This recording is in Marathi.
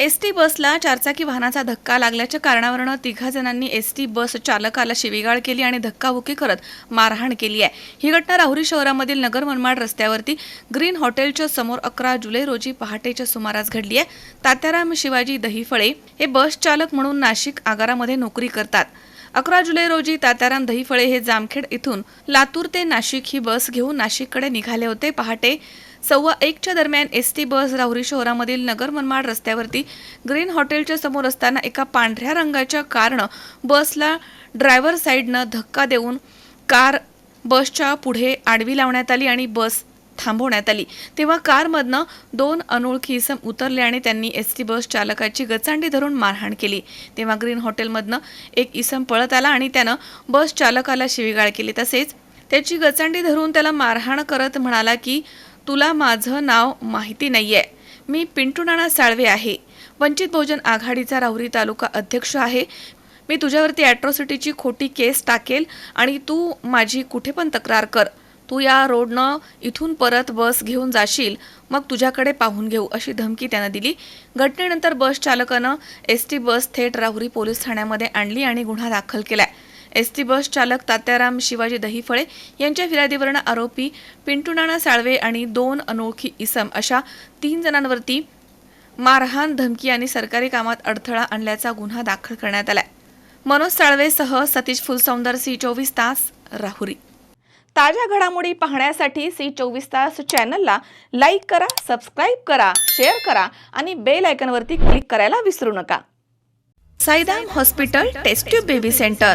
S T बसला चारचाकी वाहनाचा धक्का लागल्याच्या कारणावरनं तिघा जणांनी एस टी बस चालकाला शिवीगाळ केली आणि धक्काबुक्की करत मारहाण केली आहे. ही घटना राहुरी शहरामधील नगर मनमाड रस्त्यावरती ग्रीन हॉटेलच्या समोर अकरा जुलै रोजी पहाटेच्या सुमारास घडली आहे. तात्याराम शिवाजी दहीफळे हे बस चालक म्हणून नाशिक आगारामध्ये नोकरी करतात. अकरा जुलै रोजी तात्याराम दहीफळे हे जामखेड इथून लातूर ते नाशिक ही बस घेऊन नाशिककडे निघाले होते. पहाटे सव्वा एकच्या दरम्यान एस टी बस राहुरी शहरामधील नगर मनमाड रस्त्यावरती ग्रीन हॉटेलच्या समोर असताना एका पांढऱ्या रंगाच्या कारनं बसला ड्रायव्हर साईडनं धक्का देऊन कार बसच्या पुढे आडवी लावण्यात आली आणि बस थांबवण्यात आली. तेव्हा कारमधनं दोन अनोळखी इसम उतरले आणि त्यांनी एस टी बस चालकाची गचांडी धरून मारहाण केली. तेव्हा ग्रीन हॉटेलमधनं एक इसम पळत आला आणि त्यानं बस चालकाला शिवीगाळ केली. तसेच त्याची गचांडी धरून त्याला मारहाण करत म्हणाला की तुला माझं नाव माहिती नाहीये. मी पिंटू नाना साळवे आहे. वंचित बहुजन आघाडीचा राहुरी तालुका अध्यक्ष आहे. मी तुझ्यावरती ॲट्रॉसिटीची खोटी केस टाकेल आणि तू माझी कुठे पण तक्रार कर. तू या रोडनं इथून परत बस घेऊन जाशील मग तुझ्याकडे पाहून घेऊ अशी धमकी त्यानं दिली. घटनेनंतर बस चालकानं एस टी बस थेट राहुरी पोलीस ठाण्यामध्ये आणली आणि गुन्हा दाखल केलाय. एस टी बस चालक तात्याराम शिवाजी दहीफळे यांच्या फिर्यादीवरनं आरोपी पिंटू नाना साळवे आणि दोन अनोळखी इसम अशा तीन जणांवरती मारहाण धमकी आणि सरकारी कामात अडथळा आणल्याचा गुन्हा दाखल करण्यात आलाय. मनोज साळवेसह सतीश फुलसौंदर सी चोवीस तास राहुरी. ताज्या घडामोडी पाहण्यासाठी सी चोवीस तास चॅनलला लाईक करा सबस्क्राईब करा शेअर करा आणि बेल आयकनवरती क्लिक करायला विसरू नका. Saidam hospital test tube baby centre.